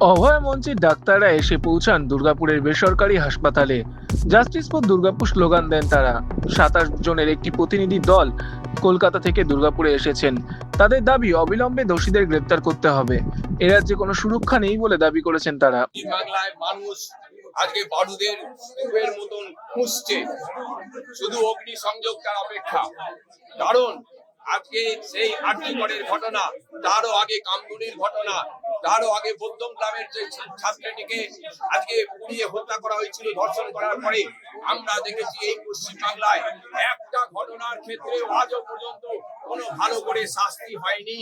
অভয় মঞ্চের ডাক্তাররা এসে পৌঁছান দুর্গাপুরের বেসরকারি হাসপাতালে। জাস্টিস ফর দুর্গাপুর স্লোগান দেন তারা। সাতাশ জনের একটি প্রতিনিধি দল কলকাতা থেকে দুর্গাপুরে এসেছেন। তাদের দাবি, অবিলম্বে দোষীদের গ্রেপ্তার করতে হবে। এ রাজ্যে কোনো সুরক্ষা নেই বলে দাবি করেছেন তারা। আজকে মতন খুঁজছে শুধু অগ্নি সংযোগ তার অপেক্ষা। কারণ আজকে সেই আর্টিকরের ঘটনা, তারও আগে কামদুনির ঘটনা, তারও আগে বৌদ্ধম গ্রামের যে ছাত্রীটিকে আজকে পুড়িয়ে হত্যা করা হয়েছিল ধর্ষণ করার পরে, আমরা দেখেছি এই পশ্চিম বাংলায় একটা ঘটনার ক্ষেত্রে আজও পর্যন্ত কোনো ভালো করে শাস্তি হয়নি।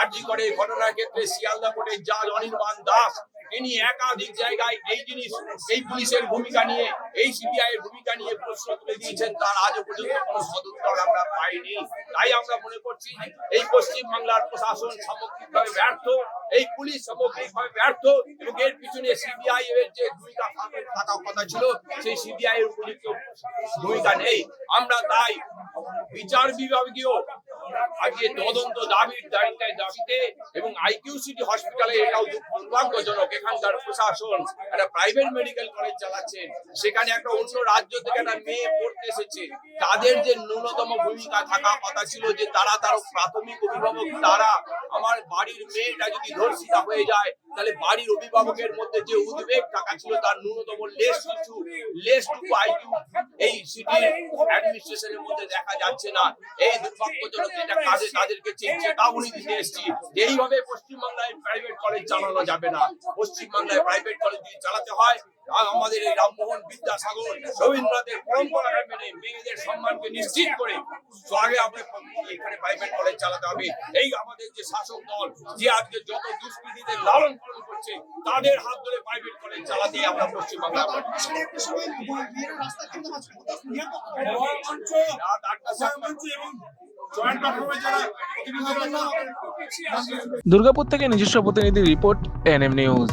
আর্জিকরের ঘটনার ক্ষেত্রে শিয়ালদা কোর্টের জাজ অনির্বাণ দাস তিনি একাধিক জায়গায় এই জিনিস, এই পুলিশের ভূমিকা নিয়ে, এই সিবিআই এর ভূমিকা নিয়ে প্রশ্ন তুলে দিয়েছেন। তার আজও পর্যন্ত কোনো সদুত্তর আমরা পাইনি। তাই আমরা মনে করছি এই পশ্চিম বাংলার প্রশাসন সামগ্রিকভাবে ব্যর্থ, এই পুলিশ সামগ্রিকভাবে ব্যর্থ এবং এর পিছনে সিবিআই এর যে ভূমিকা থাকা- কথা ছিল, সেই সিবিআই এর উপযুক্ত ভূমিকা নেই। আমরা তাই বিচার বিভাগীয় আজকে তদন্ত দাবির দায়িত্বায় দাবিতে এবং আইকিউ সিটি হসপিটালে এটাও দুর্ভাগ্যজনক। এখানকার প্রশাসন একটা প্রাইভেট মেডিকেল কলেজ চালাচ্ছেন সেখানে একটা অন্য রাজ্য থেকে একটা মেয়ে পড়তে এসেছে। তাদের যে ন্যূনতম ভূমিকা থাকা কথা ছিল যে তারা তার প্রাথমিক অভিভাবক, তারা আমার বাড়ির মেয়েটা যদি ধর্ষিতা হয়ে যায় তাহলে বাড়ির অভিভাবকের মধ্যে যে উদ্বেগ টাকা ছিল তার ন্যূনতম লেস কিছু লেস টুকু আইকিউ এই সিটির অ্যাডমিনিস্ট্রেশনের মধ্যে দেখা যাচ্ছে না। এই দুর্ভাগ্যজনক যেটা কাজে তাদেরকে চেতাবনী দিতে এসেছি। এইভাবে পশ্চিমবাংলায় প্রাইভেট কলেজ চালানো যাবে না। পশ্চিমবাংলায় প্রাইভেট কলেজ যদি চালাতে হয় আমাদের এই রামমোহন বিদ্যাসাগর রবীন্দ্রনাথের পরম্পরাকে মেনে মেয়েদের সম্মানকে নিশ্চিত করে আগে আমরা এখানে প্রাইভেট কলেজ চালাতে হবে। এই আমাদের যে শাসক দল যে আজকে যত দুষ্কৃতীদের লালন পালন করছে তাদের হাত ধরে প্রাইভেট কলেজ চালাতে আমরা পশ্চিমবাংলা দুর্গাপুর থেকে নিজস্ব প্রতিনিধি রিপোর্ট এনএম নিউজ।